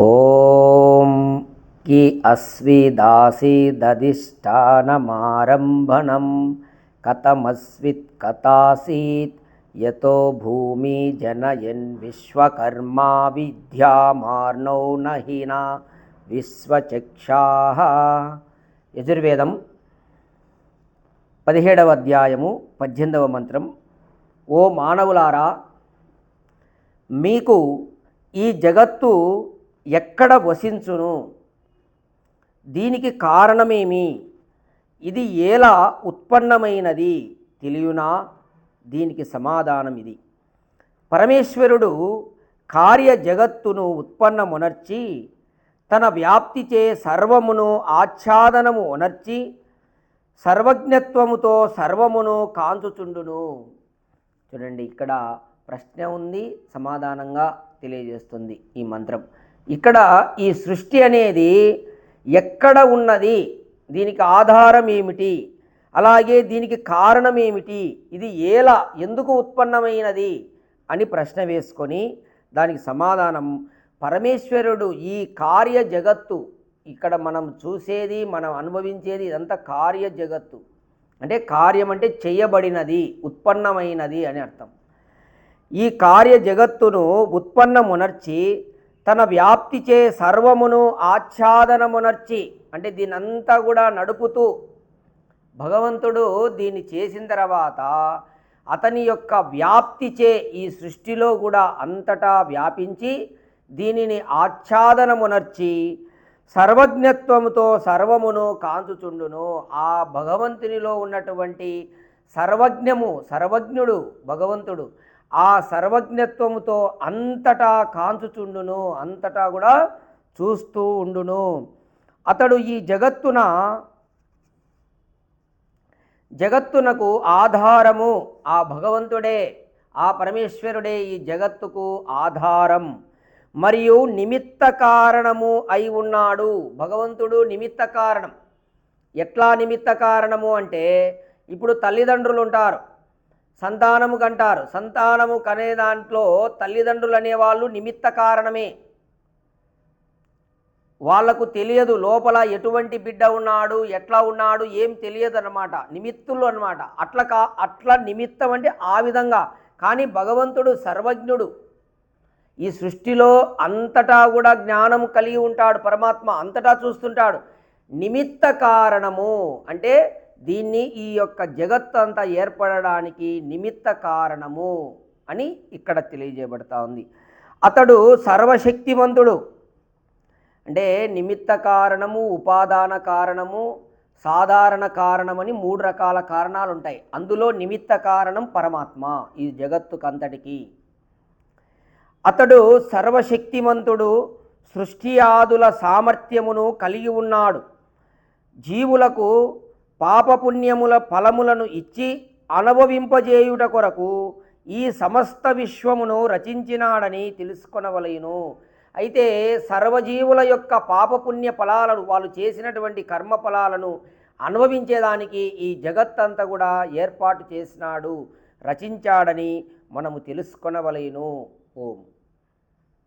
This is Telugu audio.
ॐ कि अस्विदासीदधिष्ठानमारम्भणं कथमस्वित् कथासीत् यतो भूमि जनयन् विश्वकर्मा विद्यामार्णौ न हिना విశ్వచక్షాహ యజుర్వేదం పదిహేడవ అధ్యాయము పద్దెనిమిదవ మంత్రం ఓ మానవులారా మీకు ఈ జగత్తు ఎక్కడ వసించును? దీనికి కారణమేమి? ఇది ఎలా ఉత్పన్నమైనది? తెలియనా? దీనికి సమాధానం ఇది పరమేశ్వరుడు కార్య జగత్తును ఉత్పన్నమునర్చి తన వ్యాప్తిచే సర్వమును ఆచ్ఛాదనము ఉనర్చి సర్వజ్ఞత్వముతో సర్వమును కాంచుచుండును. చూడండి ఇక్కడ ప్రశ్న ఉంది సమాధానంగా తెలియజేస్తుంది ఈ మంత్రం. ఇక్కడ ఈ సృష్టి అనేది ఎక్కడ ఉన్నది? దీనికి ఆధారం ఏమిటి? అలాగే దీనికి కారణం ఏమిటి? ఇది ఎలా ఎందుకు ఉత్పన్నమైనది? అని ప్రశ్న వేసుకొని దానికి సమాధానం పరమేశ్వరుడు ఈ కార్య జగత్తు ఇక్కడ మనం చూసేది మనం అనుభవించేది ఇదంతా కార్య జగత్తు. అంటే కార్యం అంటే చేయబడినది ఉత్పన్నమైనది అని అర్థం. ఈ కార్య జగత్తును ఉత్పన్నమునర్చి తన వ్యాప్తిచే సర్వమును ఆచ్ఛాదనమునర్చి అంటే దీనంతా కూడా నడుపుతూ భగవంతుడు దీన్ని చేసిన తర్వాత అతని యొక్క వ్యాప్తిచే ఈ సృష్టిలో కూడా అంతటా వ్యాపించి దీనిని ఆచ్ఛాదనమునర్చి సర్వజ్ఞత్వముతో సర్వమును కాంచుచుండును. ఆ భగవంతునిలో ఉన్నటువంటి సర్వజ్ఞము సర్వజ్ఞుడు భగవంతుడు ఆ సర్వజ్ఞత్వముతో అంతటా కాంచుచుండును అంతటా కూడా చూస్తూ ఉండును. అతడు ఈ జగత్తున జగత్తునకు ఆధారము ఆ భగవంతుడే ఆ పరమేశ్వరుడే ఈ జగత్తుకు ఆధారం. మరియు నిమిత్త కారణము అయి ఉన్నాడు. భగవంతుడు నిమిత్త కారణం. ఎట్లా నిమిత్త కారణము అంటే ఇప్పుడు తల్లిదండ్రులు ఉంటారు సంతానము కంటారు. సంతానము కనే దాంట్లో తల్లిదండ్రులు అనేవాళ్ళు నిమిత్త కారణమే. వాళ్ళకు తెలియదు లోపల ఎటువంటి బిడ్డ ఉన్నాడు ఎట్లా ఉన్నాడు ఏం తెలియదు అనమాట నిమిత్తులు అనమాట అట్లా కా అట్లా నిమిత్తం అంటే ఆ విధంగా. కానీ భగవంతుడు సర్వజ్ఞుడు. ఈ సృష్టిలో అంతటా కూడా జ్ఞానం కలిగి ఉంటాడు పరమాత్మ. అంతటా చూస్తుంటాడు. నిమిత్త కారణము అంటే దీన్ని ఈ యొక్క జగత్తు అంతా ఏర్పడడానికి నిమిత్త కారణము అని ఇక్కడ తెలియజేయబడతా ఉంది. అతడు సర్వశక్తివంతుడు అంటే నిమిత్త కారణము ఉపాదాన కారణము సాధారణ కారణమని మూడు రకాల కారణాలు ఉంటాయి. అందులో నిమిత్త కారణం పరమాత్మ ఈ జగత్తుకంతటికి. అతడు సర్వశక్తిమంతుడు సృష్టి ఆదుల సామర్థ్యమును కలిగి ఉన్నాడు. జీవులకు పాపపుణ్యముల ఫలములను ఇచ్చి అనుభవింపజేయుట కొరకు ఈ సమస్త విశ్వమును రచించినాడని తెలుసుకొనవలయును అయితే సర్వజీవుల యొక్క పాపపుణ్య ఫలాలను వాళ్ళు చేసినటువంటి కర్మ ఫలాలను అనుభవించేదానికి ఈ జగత్తంతా కూడా ఏర్పాటు చేసినాడు రచించాడని మనము తెలుసుకొనవలయును ఓం.